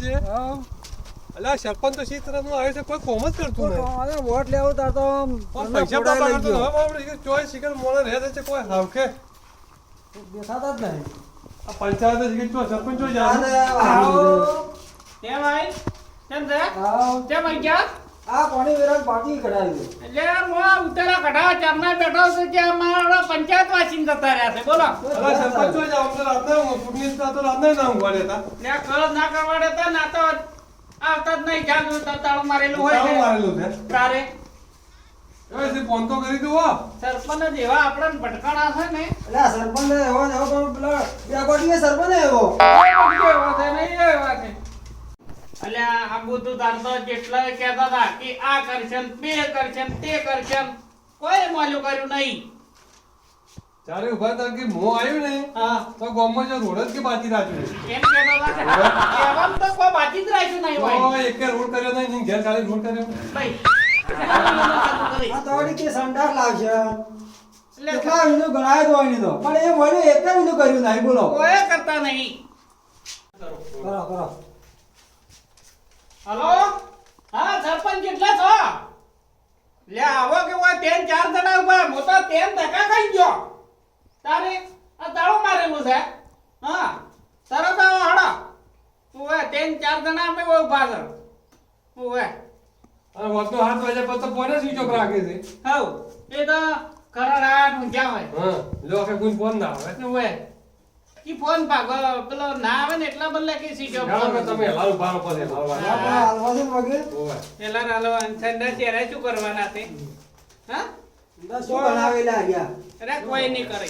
સરપંચ અલા સરપંચ તો શી તરફનું આવે છે કોઈ કોમ જ કરતું નહીં. અરે વોટ લેવો તાર તો પૈસા બાપા કરતો હવે આપણે ચોઈસ શિખર મોણે રહે છે કોઈ હાવખે. બેઠાતા જ નહીં. આ પંચાયત શિખર ચો સરપંચ ચાલે, જાય કેમ આઈ? કેમ રે કેમ આઈ ગયા? આ પાણી વેરાન પાટી કઢાવી એટલે હું ઉતરા કઢાવા ચારના બેઠો છું કે અમારા પંચાયત વાસીન જતા રહ્યા છે બોલો. હવે સરપંચ ચો જાય અમને રાતના હું હતા તો રાતના ના ઊંઘવા દેતા. ને કળ ના કરવા દેતા ના તો આવતા જ નહીં જાગૃત તાળું મારેલું હોય તાળું છે. મારેલું છે. તારે. તે ફોન તો કરી દો હો. સરપંચ જ એવા આપણને ભટકાણા છે ને. એટલે સરપંચ એવો જાવ એવો પેલા બે કોટી સરપંચ એવો. એવો છે નહીં એવા છે. અલ્યા આ બધું તાર તો જેટલા કહેતા હતા કે આ કરશે ને તે કરશે ને તે કરશે કોઈ માલ્યું કર્યું નહીં. તારે ઊભા હતા કે મો આવ્યું ને હા. તો ગામમાં જો રોડ જ કે બાકી રાખ્યું એમ કહેતા હતા એમ તો કોઈ બાકી જ રાખ્યું નહીં હોય. એક રોડ કર્યો નહીં ને ઘેર ખાલી રોડ કર્યો. ભાઈ. આ તો કે સંડાસ લાવશે. એટલે કેટલા વિનો ગણાય તો હોય તો. પણ એ મળ્યું એક વિનો કર્યું નહીં બોલો. કોઈ કરતા નહીં. કરો કરો. હલો? હા સરપંચ કેટલા છો? લે આવો કે હોય તેન ચાર જણા ઊભા મોટો તેન ધક્કા ખાઈ ગયો. તારે આ તાળું મારેલું છે. હા તરત આવો હડો ઓવે તેન ચાર જણા અમે ઊભા છે અરે વાત તો હાથ વાજે પછી જ સ્વિચ ઓફ રાખે છે. હવ એ તો કરાડા ઊંઝા હોય. હા જો કે કોઈ ફોન ના આવે. ઓવે ઈ ફોન ભાગો પેલો ના આવે ને એટલા બદલે કે સીધો તમે હાલ બાર પાસે હાલ આપણે હાલવા છે ને વગર? ઓવે પેલા રાલો ઠંડા ચહેરા શું કરવાના તે હા? શું બનાવેલા ગયા અરે કોઈ નહીં કરે.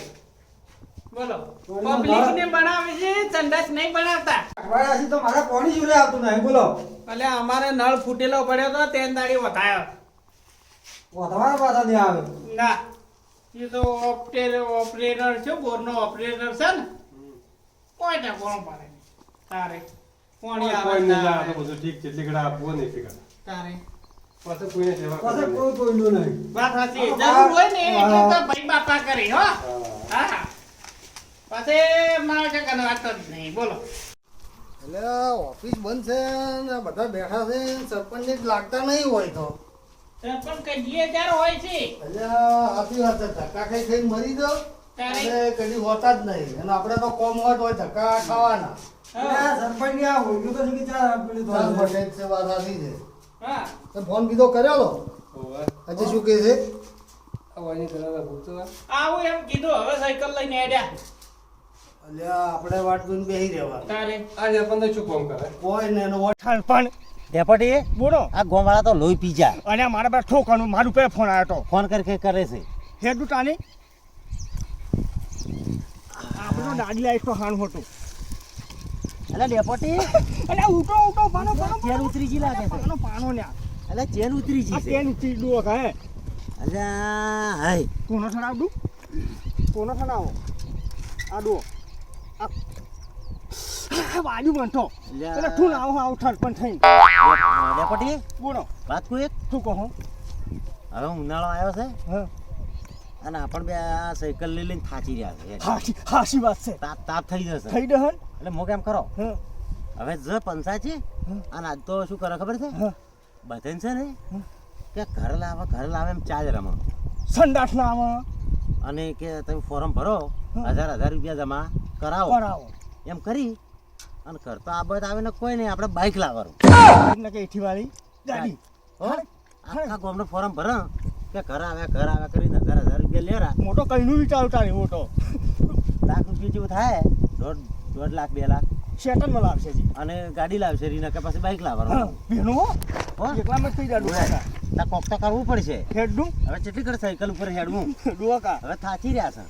બોલો. પબ્લિક ને બનાવે છે સંડાસ નહીં બનાવતા. અઠવાડિયાથી તો મારા જોડે આવતું નહીં બોલો. એટલે અમારે નળ ફૂટેલો પડ્યો તો તેન દાડી વધાયો. વધવાના પાછા નહીં આવે. ના. એ તો ઓપરેટર ઓપરેટર છે બોરનો ઓપરેટર છે ને. કોઈ ને કોણ પાડે તારે. કોણી આવે કોઈ ના આવે. બધું ઠીક છે એટલી આપવો નહીં ફિકર તારે. પાછું કોઈને સેવા પાછા કરવી કોઈ નહીં. વાત સાચી જરૂર હોય ને એટલે તો ભાઈ બાપા કરી હો. હા. હા. પછી મારે વાત જ નહીં બોલો. એટલે ઓફિસ બંધ છે ને બધા બેઠા છે સરપંચને જ લાગતા નહીં હોય તો. પણ કહીએ ત્યારે હોય છે. એટલે આખી વાત ધક્કા ખાઈ ખાઈ મરી દો તારે કદી હોતા જ નહીં. અને આપણે તો કોમ હોય તો હોય ધક્કા ખાવાના. સરપંચ આ હોળ્યું તો કે ચાર પેલી તો ચાલ પટેલ છે વાત સાચી છે. હા. ફોન બીજો કર્યો લો. હજી શું કહે છે? આ વાયની કરાવે પૂછતો આ. આવું એમ કીધું હવે સાયકલ લઈને હેડ્યા. આપણે વાટ જોઈને બેસી રહેવા તારે. આ સરપંચ શું કામ કરે? કોઈ ને એનો પણ ડેપટી બોલો. આ ગોમાળા તો લોહી પીજા અને મારા પાસે ઠોકવાનું મારું પે ફોન આવ્યો તો. ફોન કરી કે કરે છે. હેડું તાની. આપણો દાદી લાઈફ હાણ હતું. એટલે ડેપોટી? અને ઉઠો ઉઠો પાનો પાનો ચેન ઉતરી જી લાગે પાનો પાનો ને એટલે ચેન ઉતરી જી ચેન ઉતરી ડુઓ કહે એટલે હાય. કોનો થનાવ ડુ? કોનો થનાવો આ ડુઓ. આ વાજુ બનતો. એટલે ઠું આવો આવો ઠરપણ થઈને. ડેપોટી? બોલો. વાત કોઈ એક? શું કહો હવે ઉનાળો આવ્યો છે. હા. અને આપણ બે આ સાયકલ લઈ લઈને થાચી રહ્યા છે. હાશી વાત છે. તાપ તાપ થઈ જશે. થઈ જશે એટલે મો કેમ કરો. હવે જ પંસા છે? અને આજ તો શું કરે ખબર છે? બધાને છે ને કે ઘર લાવે ઘર લાવે એમ ચાર્જ રમો સંડાસ લાવે. અને કે તમે ફોર્મ ભરો હજાર હજાર રૂપિયા જમા કરાવો. કરાવો. એમ કરી અને કરતો આ બધ આવે ને કોઈ નહીં આપણે બાઇક લાવવાનું. એટલે કે એઠી વાળી ગાડી? આખા ગામનો ફોર્મ ભરો કે ઘર આવે ઘર આવે કરીને હજાર હજાર રૂપિયા લેરા મોટો કઈનું વિચારું તારે મોટો? લાખ રૂપિયા જેવું થાય? દોઢ દોઢ લાખ બે લાખ. શેટનમાં લાવશે જી. અને ગાડી લાવશે રીના કે પાસે બાઇક લાવવાનું. બેનો હો? એકલામાં થઈ જાય ડુઆકા કોક. તો કરવું પડશે. હેડું? હવે કેટલી કર સાયકલ ઉપર હેડવું? ડુઆકા હવે થાચી રહ્યા છે.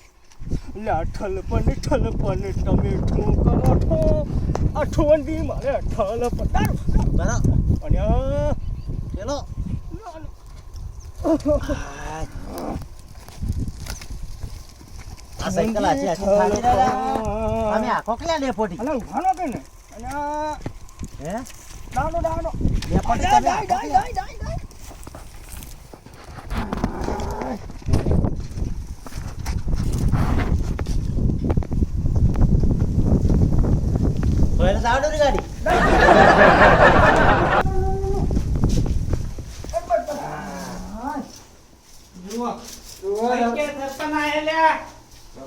લે અઠલ પણ ઠલ પણ તમે ઠું કરો ઠો આ ઠોંડી મારે ઠલ પટાર બરાબર. અને પેલો. આ સાયકલ આખો ક્યાં અલા ઉભાનો કે ને? હે? દાડો ડેપોટી ડાય તમે આખો ક્યાં? ને ગાડી સરપંચ થઈ ગયા એમ? ખાઓ. સરપંચ આયા એ આ- કોઈ ની પૂરી લઈને આયા ચાર પૂરી આજુ ચાર આવે હટીને આવે આ ગયા હવે કેને ઉતરે તું તે પછી બોલો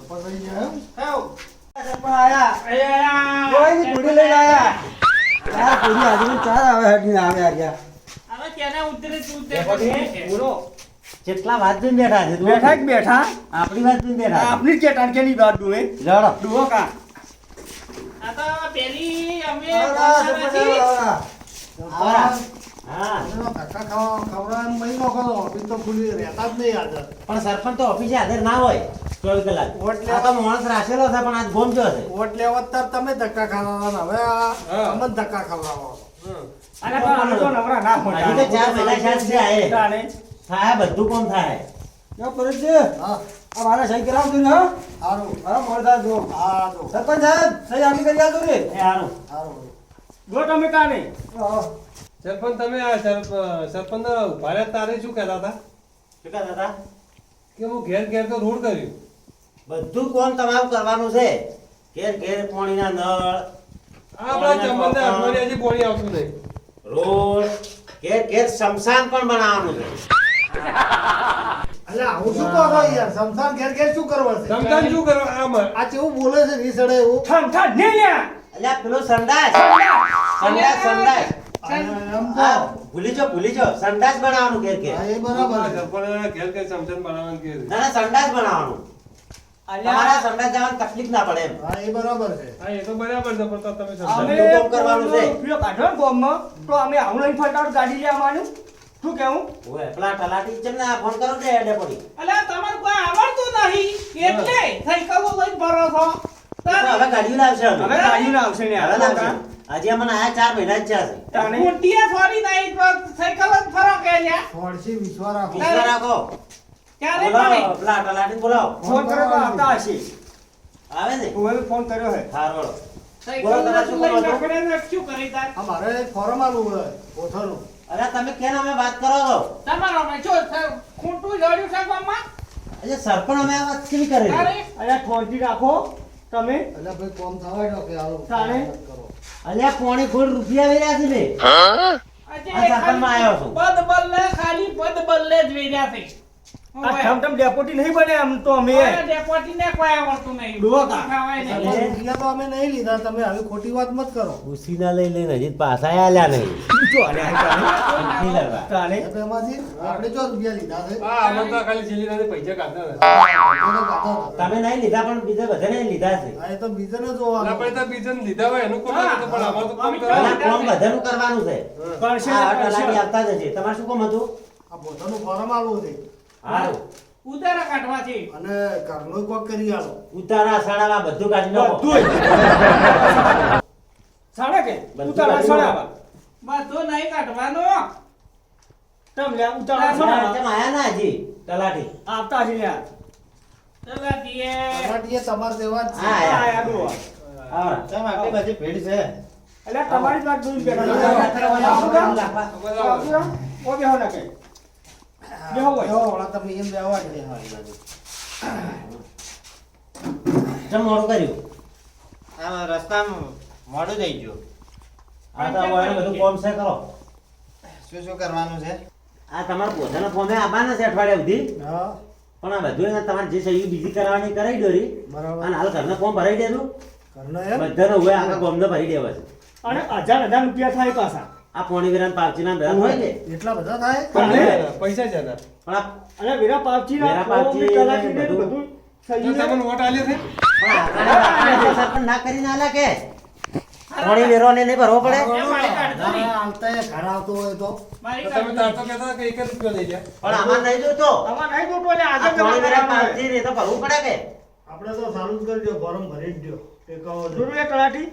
કેટલા વાત જોઈને બેઠા છે બેઠા જ બેઠા. આપણી વાત જોઈને બેઠા આપણી આપની જે ટાંકેની વાત ડુએ ડુઓ કા? આ તો પેલી અમે પણ સરપંચ તો ઓફિસે હાજર ના હોય ચોવીસ કલાક. વોટ તો માણસ રાખેલો છે પણ આજ ગોમ છે. વોટ લેવા તમે ધક્કા ખાવા હવે આ હા. તમે જ ધક્કા ખવડાવો. અને પણ નવરા ના હોય. તો ચાર મહિના શાંત છે આ થાય બધું કોણ થાય? જો પરેશજી, હા. આ મારે સહી કરાવજો ને હો. મોડતા જો. હા જો. સરપંચ સાહેબ સહી આપી કરી આવજો ને. એ હારું. સારું જો તમે હા. સરપંચ તમે આ સરપંચ ઊભા રહ્યા તારે શું કહેતા હતા? શું કહેતા હતા? કે હું ઘેર ઘેર તો રોડ કર્યું. બધું કોણ તમારું કરવાનું છે? ઘેર ઘેર પાણીના નળ આપણા ચંબલને હજી પોણી આવતું નહીં. રોડ ઘેર ઘેર શમશાન પણ બનાવવાનું છે. એટલે આવું શું કહો છો યાર? શમશાન ઘેર ઘેર શું કરવા છે? શમશાન શું કરવા? આમ. આ કેવું બોલે છે રીસડે એવું? ઠમ ઠમ ને લ્યા અલ્યા પેલો સંડાસ. સંડાસ! સંડાસ હા, ભૂલી જાઓ ભૂલી જાઓ. સંડાસ બનાવવાનું ઘેર ઘેર. એ બરાબર ઘેર ઘેર સમજણ બનાવવાનું કે ના ના સંડાસ બનાવવાનું. તમારા સંડાસ જવાની તકલીફ ના પડે એમ. હા એ બરાબર છે. હા એ તો બરાબર છે પણ તમે અમે સમજાવો. કરવાનું છે. રૂપિયો કાઢો ને તો અમે આવું લઈને ફટાફટ ગાડી લેવા માંડ્યું શું કેવું ઓય પેલા તલાટી છે ને ફોન કરો દે એડે પડી અલ્યા તમારે કોઈ આવડતું નહીં. એટલે સાયકલો લઈને ફરો છો તો હવે ગાડીઓ લાવશે હવે. ગાડી લાવશે આવશે ને હવે લાવશે. હજી મને આ ચાર મહિના જ થયા છે. તાણે? મોટીયા થોડી નહીં તો સાયકલ જ ફરો કે લ્યા. થોડસી વિશ્વા રાખો. વિશ્વા રાખો. ક્યારે બોલાવો પણ? પેલા તલાટી બોલાવો. ફોન કરો તો આવતા હશે. આવે ને હું ફોન કર્યો હે. હાર વળો કરી તાર. આ ફોરમ આલવું હોય કોઠાનું અરે તમે કેમ અમે વાત કરો છો? તમારો અમે જો ખૂંટું જડ્યું છે ગામમાં? અરે સરપણ અમે આ વાત કેવી કરેલી અરે ફોનથી રાખો. તમે? એટલે ભાઈ કોમ થવાય દો કે હાલો. તાણે? કરો. અલ્યા પોણી ખોટ રૂપિયા વેર્યા છે ને? આજે આ સાકરમાં આવ્યો છું. પદ બદલે ખાલી પદ બદલે જ વેર્યા છે. આ ઠમ ઠમ ડેપોટી નહીં બને આમ તો અમે. ડેપોટી ને કોઈ આવડતું નહીં. ડુઓ કા? ખાવાય રૂપિયા તો અમે નહીં લીધા તમે હવે ખોટી વાત મત કરો. ઉસીના લઈ લઈને હજી પાછા આલ્યા નહીં. જો. તાણે. એટલે એમાંથી આપણે જો રૂપિયા લીધા છે? હા અમે તો ખાલી છેલ્લી રાતે પૈસા કાઢતા. તમે નહીં લીધા પણ બીજા બધાને લીધા છે. હા, તો બીજાને જોવાનું. આપણે તો બીજાને લીધા હોય એનું કોણ તો પણ અમારું તો કામ કરવાનું. અલ્યા કોમ બધાનું કરવાનું છે? પણ ને કરશે. આપતા જ હશે. તમારે શું કામ હતું? આ પોતાનું ફોરમ આવું છે. હારું. ઉતારા કાઢવા છે અને ઘરનું કોક કરી આલો. ઉતારા સાડાવા બધું કાઢી નાખો. બધું સાડા કે? બધું ઉતારા સાડાવા બધો નહીં કાઢવાનો. તમ લ્યા ઉતારા સાડાવા સડાવા આયા ના હજી? તલાટી. આવતા હજી યાર તલાટીએ. તલાટીએ તમાર દેવા છે. હા, આયા. દો હા. આવરા. આપણી આટલી ભેડ છે? એટલે તમારી જ વાત જોઈને બેઠા. ઓ બેહો ના કે બેહો હોય. જો ઓલા તમે એમ બેવા જ નહીં. ચમ મોડું કર્યું? આ રસ્તામાં મોડું થઈ ગયું. આ તો હવે એનું બધું કોમ છે કરો. શું શું કરવાનું છે? આ તમારા પોતાના ફોર્મે આવવાના છે અઠવાડિયા સુધી? હા. પણ આ બધું એને તમારે જે છે એ બીજી કરાવવાની કરાવી દોરી. બરાબર. અને હાલ ઘરના ફોર્મ ભરાઈ દેજો. ઘરના એમ? બધાને હોય આખા ફોર્મ ભરી દેવા છે. અને હજાર હજાર રૂપિયા થાય પાછા. આ પોણી વિરાન પાવચીના ધન હોય ને એટલા બધા થાય પણ પૈસા છે એના. પણ અને વેરા પાવજી વીરા પાવજી કલાકી બધું. સહી છે. તમને વોટ આલ્યો છે પણ ના કરીને આલા કે પોણી વેરો ને નહીં ભરવો પડે એ ઘર આવતો હોય તો તમે તાર તો કહેતા કે એક જ રૂપિયો લઈ ગયા પણ આમાં નહીં જોતો આમાં નહીં જોતો એટલે આજે પોણી વેરા પાવજી ને તો ભરવું પડે કે આપણે તો સારું જ કરી દો ફોરમ ભરી જ દો ટેકાઓ કહો જરૂર એ તલાટી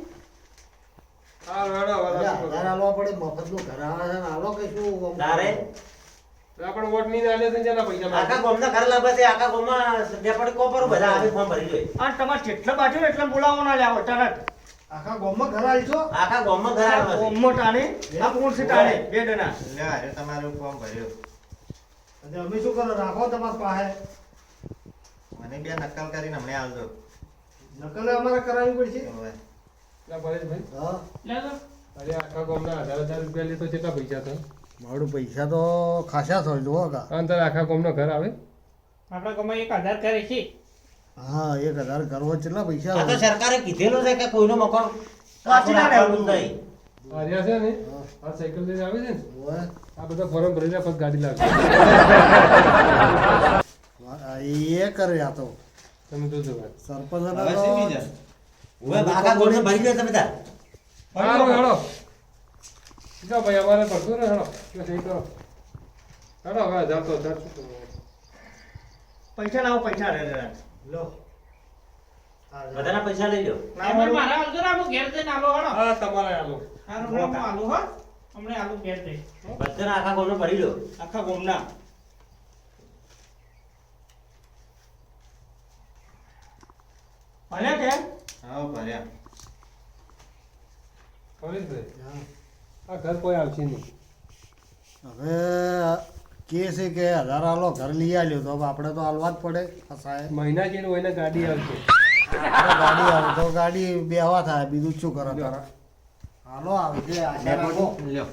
પડે મફતનું ઘર આવે છે આલો કે શું? તારે? આપણે વોટ નહીં આલ્યો છે જેના પૈસા આખા માંગે? ગામના ઘર લાભ છે આખા ગામમાં ડેપોટી કોપર બધા આવી ફોર્મ ભરી જોઈએ આ તમારે જેટલા બાજુ ને એટલા બોલાવવાના લ્યા તરત આખા ગામમાં ઘર આલશો આખા ગામમાં ઘર આવે છે. ઓમો ટાણે આ કોણ છે ટાણે? બે ડના લે અરે તમારું ફોર્મ ભર્યો. અને અમે શું કરો રાખો તમારી પાસે. મને બે નકલ કરીને હમણાં આવજો. નકલ અમારે કરાવવી પડશે. મારું પૈસા તો ખાસા થાય જુઓ કા અંતર આખા ગામનો ઘર આવે? આપણા ગામમાં એક હજાર કરે છે. હા એક હજાર કરવો કેટલા પૈસા તો હોય? સરકારે કીધેલું છે કે કોઈનું મકાન કાચી ના રહેવું. નહીં. આર્યા છે ને? આ સાયકલ લઈને આવે છે ને? આ બધા ફોરમ ભરીને પછી ગાડી લાગે આ એ કરે આ તો. તમે જોજો વાત સરપંચ હવે બાકા ગોળને ભરી દે તમે તાર. હાલો હાલો. જો ભાઈ અમારે પડતું ને હાલો. જો સહી કરો. હાલો હવે જાતો તો કરવાનું? પૈસા લાવો પૈસા રે રે લો. બધાના પૈસા લઈ લો મારા. આલજો ને આમ ઘેર જઈને આલો હાલો. હા તમારે આલો. હાલો હું આલો હો. અમને આલો ઘેર જઈ બધાના આખા ગોળને ભરી લો આખા ગોમના ભલે કે? હા ભર્યા કમલેશભાઈ આ ઘર કોઈ આવશે નહીં. હવે કે છે કે હજાર આલો ઘર લઈ આવ્યો તો આપણે તો હાલવા જ પડે સાહેબ. મહિના જેવું હોય ને ગાડી આવશે. ગાડી આવે તો ગાડી બેહવા થાય બીજું શું કરે તારા? હાલો આવે છે આશા રાખો લ્યો.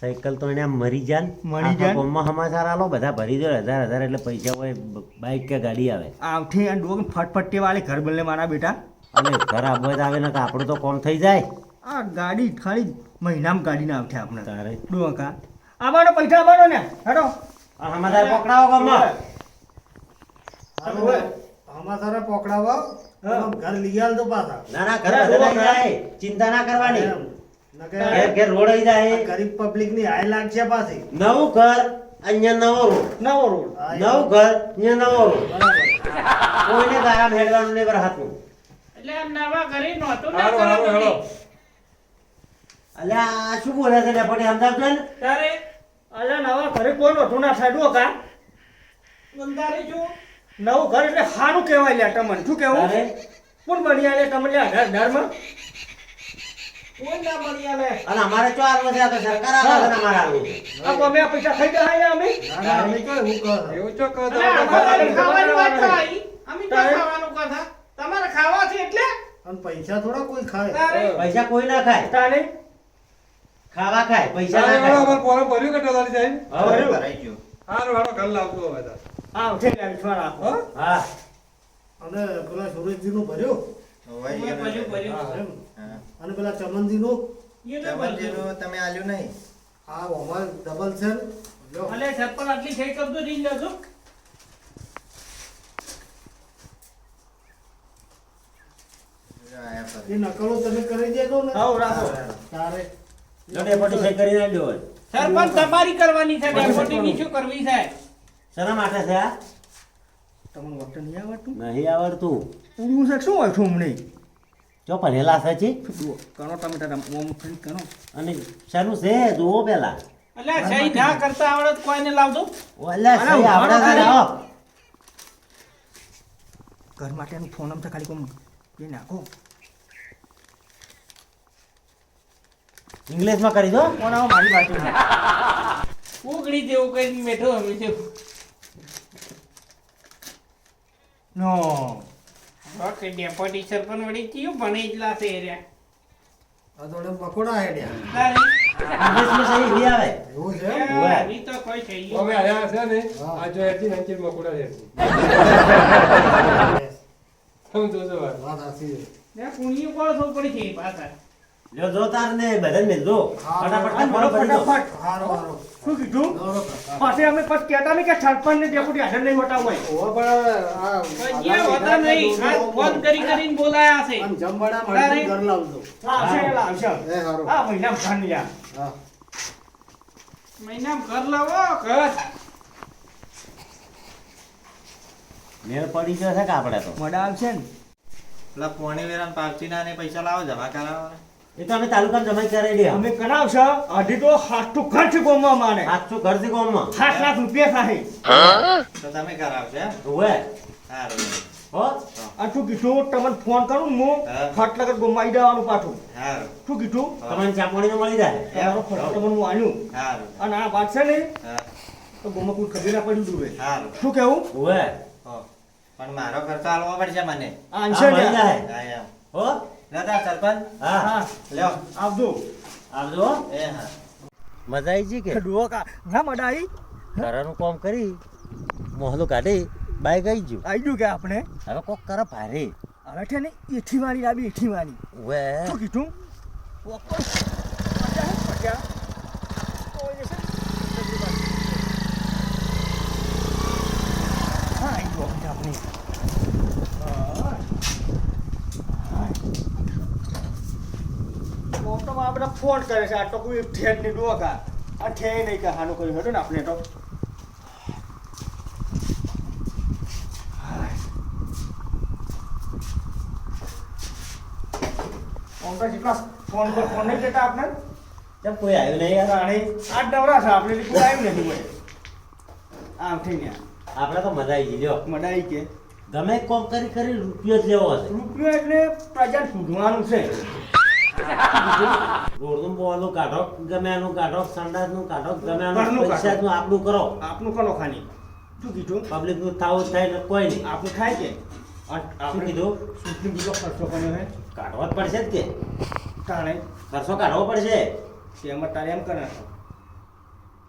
સાયકલ તો એને આમ મરી જાન. મરી જાન. ગામમાં સમાચાર આલો બધા ભરી દો હજાર હજાર એટલે પૈસા હોય બાઈક કે ગાડી આવે. આવઠી અને ડોગ ફટફટી વાળી ઘર બદલે મારા બેટા. અને ઘર આબોય તો આવે ને આપણું તો કોમ થઈ જાય? આ ગાડી ખાલી મહિનામાં ગાડીને આવશે આપણે. તારે. ડોકા આવવાનો પૈસા આવવાનો ને. હેડો. આ સમાચાર પકડાવો ગામમાં હાલો આમાં તારે પકડાવો. ઘર લઈ આલ તો પાછા. ના ના ઘર બધા જાય. ચિંતા ના કરવાની. ઘેર ઘેર રોડ આવી જાય. ગરીબ પબ્લિકની હાય લાગશે પાછી. નવું ઘર અહીંયા નવો રોડ. નવો રોડ. નવું ઘર અહીંયા નવો રોડ. કોઈને ગારા મેળવાનું નહીં હાથનું એટલે આ નવા ઘરે નહોતું ના સારું સારું હેડો અલ્યા આ શું બોલે છે લે પણ ને? તારે અલ્યા નવા ઘરે કોઈ નહોતું ના થાય ડોકા બંધારે છું. નવું ઘર એટલે સારું કહેવાય લ્યા તમને. શું કેવું તારે? કોણ બની આલે તમને લ્યા ઘર ઘરમાં? કોઈ ના મળી આવે અને અમારે ચો આલવો છે? આ તો સરકાર આલે છે ને અમારે આલવું છે. આ અમે આ પૈસા ખાઈ ગયા ને અમે? ના, ના, અમે કઈ એવું કહે. એવું ચો કહો તો અમારે ખાવાનું વાત થાય. અમે ક્યાં તારે? ખાવાનું কথা તમારે ખાવા છે એટલે? અને પૈસા થોડા કોઈ ખાય. પૈસા કોઈ ના ખાય. તારે? ખાવા ખાય પૈસા ના ખાય. અમાર પોરો ભર્યું કે ટોલારી સાહેબ? હવે ભરાઈ ગયું. સારું હેડો ઘર લાવતો હવે તાર. આવઠે લ્યા વિશ્વાસ રાખો. હો? હા. અને પેલા સુરેશજી નું ભર્યું ભર્યું. ભર્યું. હા. અને પેલા ચમનજી નું એ તો તમે આલ્યું નહીં? હા ઓમાં ડબલ છે. અલે સરપંચ આટલી છે કરતો રીંગ લેજો જો આયા એ નકલો તમે કરી દેજો ને. આવો રાખો. તારે. ડેપોટી સહી કરી નાખજો સરપંચ તમારી કરવાની છે ડેપોટીની શું કરવી છે? શેના માટે છે આ? તમને વખત નહીં આવડતું? નહીં આવડતું. હું છે શું હોય છું હમણે જો ભણેલા છે જી. જુઓ, તમે તારા મોમ ફરી કરો અને શાનું છે? જુઓ પેલા. એટલે સહી ના કરતા આવડે તો કોઈને લાવજો. ઓલા સહી આવડે. ઘર માટેનું ફોન આમ છે ખાલી કોમ એ નાખો ઇંગ્લિશમાં કરી દો. કોણ આવો મારી બાજુ ઉગડી જેવું કઈ બેઠો અમે છે નો. ઓકે ડેપોટી સરપંચ વળી કયું ભણી જ લાશે એ આ તો પકોડા હેડ્યા. ઇંગ્લિશમાં સહી એવી આવે. એવું છે એ, તો કોઈ થઈ ગયું. હવે આયા છે ને. આ જો મકોડા તમે જોજો વાત. વાત સાચી છે. ને કુણિયું કોણ સૌ પડી છે પાછા જો જો તાર ને બધાને મેલજો હા, ફટાફટ આ ફોન ભરી દો. ફટાફટ. હારો હારો. શું કીધું? દોડો અમે પછી કહેતા નહીં કે સરપંચ ને ડેપ્યુટી હાજર નહીં હોતા હોય. ઓવા પણ આ પણ જે હોતા નહીં. આ ફોન કરી કરીને બોલાયા છે. આમ જમવાના માટે ઘર લાવજો. આવશે આવશે. એ હારો. આ મહિના હા. મહિનામાં ઘર લાવો ઘર. મેળ પડી ગયો છે કે આપણે તો? મડા આવશે ને. પેલા પોણી વેરાન પાવતીના ને પૈસા લાવો જમા કરાવો એ તો અમે તાલુકા જમાઈ કરાવી દે અમે કરાવશો અઢી તો હાથું ખર્ચ ગોમવા માને સાતસો ખર્ચ ગોમવા ગામમાં? સાત લાખ રૂપિયા થાય. તો તમે કરાવશો ઓવે સારું હો? શું કીધું? તમને ફોન કરું હું હા. ફટ લગત ગોમાઈ દેવાનું પાછું. શું કીધું? તમને ચા મળી જાય? તમને હું સારું અને આ વાત છે ને તો ગોમાં કોઈ ખબર ના શું કેવું ઓવે હો. પણ મારો ખર્ચો આલવો પડશે મને. આન્સર મળી જાય. હો દાદા સરપંચ? હા. હા લ્યો. આવજો. આવજો? એ હા. મજા આવી જી કે? ડુઓ કા. ના મજા આવી ઘરનું કામ કરી મોહલો કાઢી બાઈક આવી ગયું. આવી ગયું કે આપણે? હવે કોક કરે ભારે. હવે છે ને એઠી વાળી લાવી એઠી વાળી. વે શું કીધું ઓપો. પચાસ, પચાસ. તો એ છે ને, જલ્દી બાજુ. હા, આવી ગયો હવે આપણે. હા. ઓમ તો મારા બધા ફોન કરે છે આ તો કોઈ ઠેર નહીં ડોકા આ ઠેર નહીં કે હાનું કર્યું હતું ને આપણે તો. તો જેટલા ફોન પર ફોન નહીં કેતા આપણે કેમ કોઈ આવ્યું નહીં યાર? આણે આ ડવરા છે આપણે કોઈ આવ્યું નથી મળે આમ થઈને આપણે તો મજા આવી ગઈ જો. મજા આવી કે ગમે કોમ કરી કરી રૂપિયો જ લેવો હશે. રૂપિયો એટલે પ્રજા શોધવાનું છે. રોડનું બોલનું કાઢો ગમે એનું કાઢો સંડાસનું કાઢો ગમે એનું આપણું કરો. આપનું કરો ખાલી. શું કીધું? પબ્લિકનું થાવું થાય ને કોઈ નહીં. આપનું થાય કે? શું કીધું? સુપ્રીમ બીજો ખર્ચો કર્યો હે? કાઢવો જ પડશે જ કે. તાણે. ખર્ચો કાઢવો પડશે. તેમાં તારે એમ કરે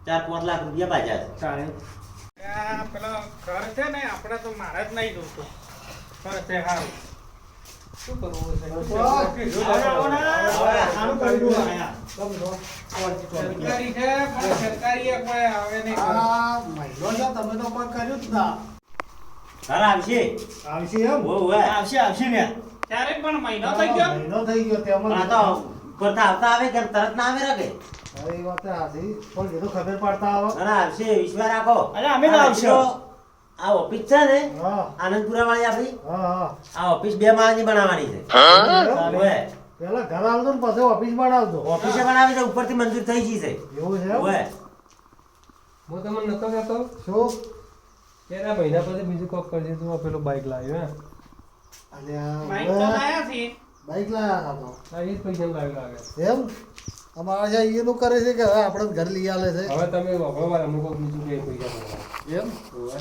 ચાર પાંચ લાખ રૂપિયા પાછા આ પેલો ઘર છે ને આપણે તો મારે જ નહીં જોતું. ઘર છે હારું. શું કરવું છે? સારું કરી દઉં આયા સરકારી છે સરકારી કોઈ આવે નહીં ઘર. છે તમે તો કોઈ કર્યું જ ના. ઘર આવશે? આવશે એમ? આવશે આવશે ને. ત્યારે પણ મહિનો થઈ ગયો? મહિનો થઈ ગયો આ તેમાં તો આવતા આવે કે તરત ના આવે વાત પણ એ તો ખબર પડતા આવે આવશે વિશ્વાસ રાખો. અરે અમે આવશે. આ ઓફિસ છે ને હા. આનંદપુરા વાળી આપણી? હા હા. આ ઓફિસ બે માળની બનાવવાની છે. પેલા ઘર આવતો ને પછી ઓફિસ બનાવતો. ઓફિસે બનાવી છે ઉપરથી મંજૂર થઈ ગઈ છે. એવું છે એમ? હું તમને નતો કહેતો. શું? એના મહિના પછી બીજું કોક કરજે તું પેલો બાઈક લાવ્યો હે. અને બાઈક તો હવે લાયા છે. બાઈક લાયા હતો આ એ પૈસા લાવ્યો લાગે. એમ? અમારા જ્યાં એનું કરે છે કે હવે આપણે જ ઘર લઈ આલે છે? હવે તમે વાપરો મારે અમુક કોક બીજું કે પૈસા એમ? હોવે.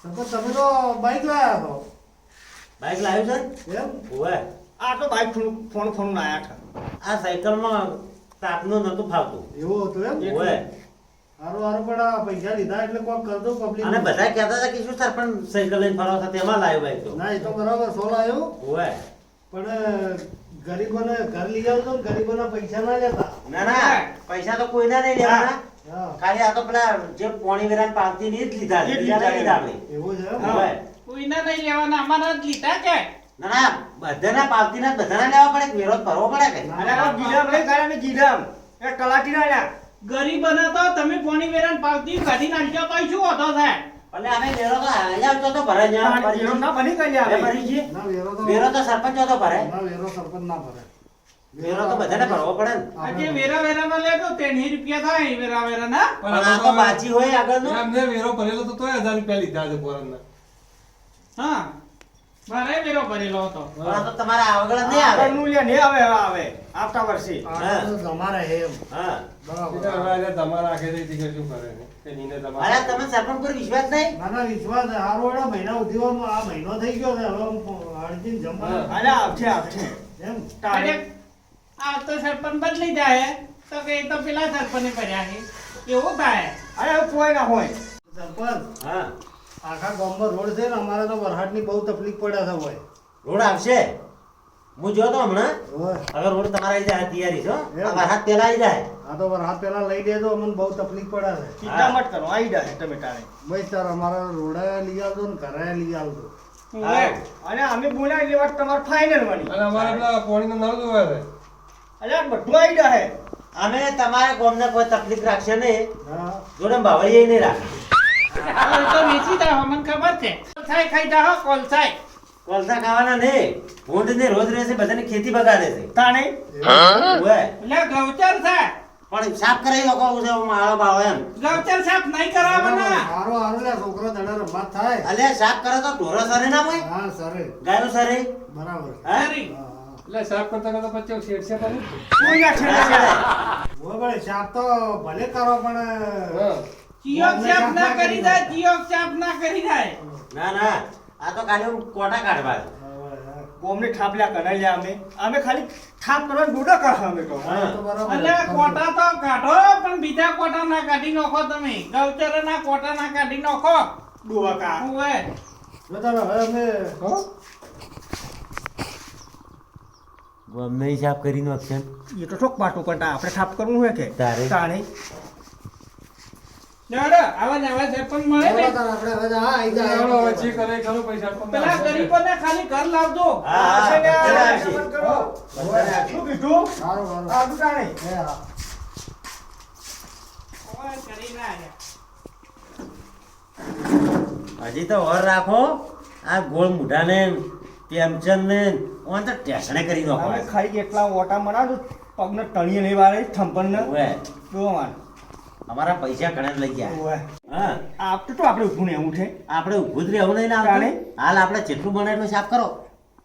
સપોઝ તમે તો બાઈક લાયા હતો બાઈક લાવ્યું છે? એમ? ઓવે. આ તો બાઈક ફોન ફોન લાયા છે આ સાયકલમાં તાપનું નતું ફાવતું. એવું હતું એમ? ઓવે. હારું સારું પણ આ પૈસા લીધા એટલે કોણ કરતો પબ્લિક અને બધા કહેતા હતા કે શું સર પણ સાયકલ લઈને ફરવા સાથે તેમાં લાવ્યો બાઈક તો. ના એ તો બરાબર સોલ આવ્યો ઓવે. પણ ગરીબોને ઘર લઈ આવતો ગરીબોના પૈસા ના લેતા. ના ના પૈસા તો કોઈના નહીં લેવાના. ખાલી આ તો પેલા જે પોણી વેરાન પાવતી ની જ લીધા છે એ જ બીજા નહીં લીધા આપણે એવું છે એમ? ઓવે. નહીં લેવાના અમારા જ લીધા કે? ના ના બધાના પાવતી ના બધાના લેવા પડે વેરો ભરવો પડે કે? અરે આ ગીરામ લઈ ગયા ને ગીરામ એ કલાટી ના. ગરીબ તો તમે પોણી વેરાન પાવતી કાઢી નાખ્યો તો શું હતો છે? અને અમે વેરો તો હાલ્યા તો તો ભરે ન્યા. તાણે ના બની કઈ આવે ભરી જી ના વેરો તો વેરો તો સરપંચ હતો ભરે. ના વેરો સરપંચ ના ભરે. વેરો તો બધાને ભરવો પડે ને. આજે વેરા વેરા નો લેતો તેની રૂપિયા થાય વેરા વેરા ના પણ આ તો બાજી હોય આગળનું. અમને વેરો ભરેલો તો તોય હજાર રૂપિયા લીધા છે પોરણના હા મારે વેરો ભરેલો હતો. પણ આ તો તમારે આગળ નહીં આવે. આગળનું લે, નહીં આવે આવે આવતા વર્ષે. તમારે હે એમ. હા. બરાબર. તમારા આખે થી ટીકર શું કરે અરે તમે સરપંચ પર વિશ્વાસ નહીં? ના ના વિશ્વાસ હારો હારું મહિના ઉધીવામાં આ મહિનો થઈ ગયો છે. હવે અર્જિન જમવા. અરે આવશે આવશે એમ. આ તો સરપંચ બદલી જાય. તો કે એ તો પેલા સરપંચે ભર્યા છે. એવું થાય. અરે કોઈ ના હોય. સરપંચ હા. આખા ગામમાં રોડ છે ને અમારે તો વરસાદની બહુ તકલીફ પડે છે હોય રોડ આવશે? હું જોયો તો હમણાં હવે રોડ તમારા આવી જાય તૈયારી છો? વરસાદ પેલા આવી જાય. આ તો વરસાદ પેલા લઈ દેજો અમને બહુ તકલીફ પડે છે. ચિંતા મત કરો આવી જાય ટમેટાને ભાઈ સર અમારા રોડે લઈ આવજો ને ઘરે લઈ આવજો. અને અમે બોલાવી લેવા તમારે ફાઇનલ મળી અને અમારે પેલા પાણીનો નળ જોવે છે. અરે બધું આવી જાય અમે તમારા ગામને કોઈ તકલીફ રાખશે નહીં. જોડે બાવળીએ નહીં રાખે. આ તો વેચી દા મને ખબર છે. કોલસાઈ ખાઈ દા કોલસાઈ કોલસા ખાવાના નહીં. ભૂંડ ને રોજ રહેશે બધાની ખેતી બગાડે છે. તાણે. એટલે ગૌચર છે પણ સાફ કરાવી લોકો છે માળો બાળો એમ. ગૌચર સાફ નહીં કરાવવાના. હારો હારો લે છોકરો દડા રમત થાય. અલ્યા સાફ કરો તો ઢોરો સરે ના હોય? હા સરે. ગાયો સરે? બરાબર. હે? એટલે સાફ કરતા કરતા પછી શેડશે પાછું? કોઈ ના છેડે ના ભાઈ શાક તો ભલે કરો પણ હા. ચિયોક સાફ ના કરી જાય ચિયોક સાફ ના કરી જાય. ના ના. આ તો ખાલી કોટા કાઢવા છે. ગોમને થાપલ્યા કરાવી લ્યા અમે. અમે ખાલી થાપ કરવાનો ડોડા કાઢા અમે તો. એટલે કોટા તો કાઢો પણ બીજા કોટા ના કાઢી નાખો તમે. ગૌચર ના કોટા ના કાઢી નાખો. ડોવા કા બતાવો હવે અમે હા? ગમે હિસાબ કરી નાખશે એ તો ઠોક પાટું કરતા આપણે થાપ કરવું હોય કે? તારે? તારે નેડો આવા નવા સરપંચ મળે ને. આપણે હવે હા આઈ જાય. હવે જે કરે એ પૈસા પેલા ગરીબોને ખાલી ઘર લાવજો. હા, હા, આ બધા આવશે. કરો. શું કીધું? સારું સારું આ દુકાને હા ઓય હજી તો ઓર રાખો. આ ગોળ મુઢાને પેમચન ને ઓન તો ટેસણે કરી નાખો અમે ખાઈ એટલા ઓટા મનાજો પગને ટણીએ નહીં વાળે થંપન ને ઓવે. ડોવા અમારા. પૈસા ઘણા લઈ ગયા. ઓય હા. આપતો તો આપણે ઊભું ને એવું છે. આપણે ઊભું જ રહેવું નહીં ને? આવતું હાલ આપણે જેટલું બને એટલું સાફ કરો.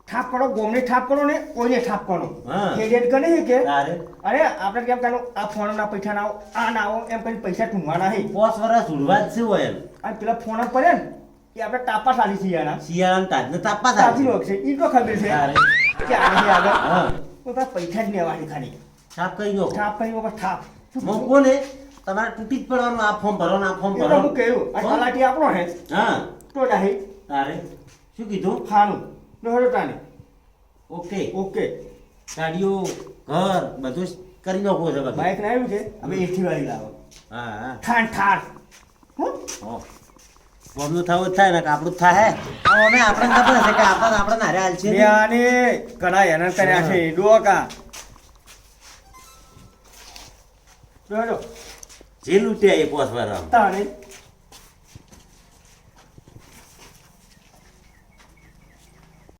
થાપ કરો ગોમને થાપ કરો ને કોઈને થાપ કરો હા. હેડેડ કરે છે કે? અરે આપણે કેમ કાનો આ ફોનના પૈસા ના આવો આ ના આવો એમ કરીને પૈસા ટૂંગવાના હે પોસ વર્ષ ઉડવા જ છે હોય એમ? અને પેલા ફોન પડે ને. એ આપણે તાપા સાલી શિયાળા શિયાળાનું તાજને તાપવા સાચી લોક છે. ઈ તો ખબર છે. કે આને આગળ. હા. તો પૈસા જ લેવાની ખાલી. સાફ કરી ગયો છાપ કરી વખત થાપ મોકો ને તમારે તૂટી જ પડવાનું આ ફોર્મ ભરો આ ફોર્મ ભરવાનું ભરો. હું કહ્યું આ તલાટી આપણો હે હા. તો જાહે તારે. શું કીધું? ખાનું નહરો તાને. ઓકે. ઓકે. ગાડીઓ ઘર બધું કરી નાખો છે બાઈક લાવ્યું આવ્યું છે? હવે એસી વાળી લાવો. હા હા. ઠાણ ઠાણ હું. હો. ગોમનું થવું થાય ને આપણું થાય અમે આપણને ખબર છે કે આપણે આપણે નારે હાલ છે આને ઘણા હેરાન કર્યા છે ડોકા જોડો જે લૂંટ્યા એ પોસવા વાર તાણે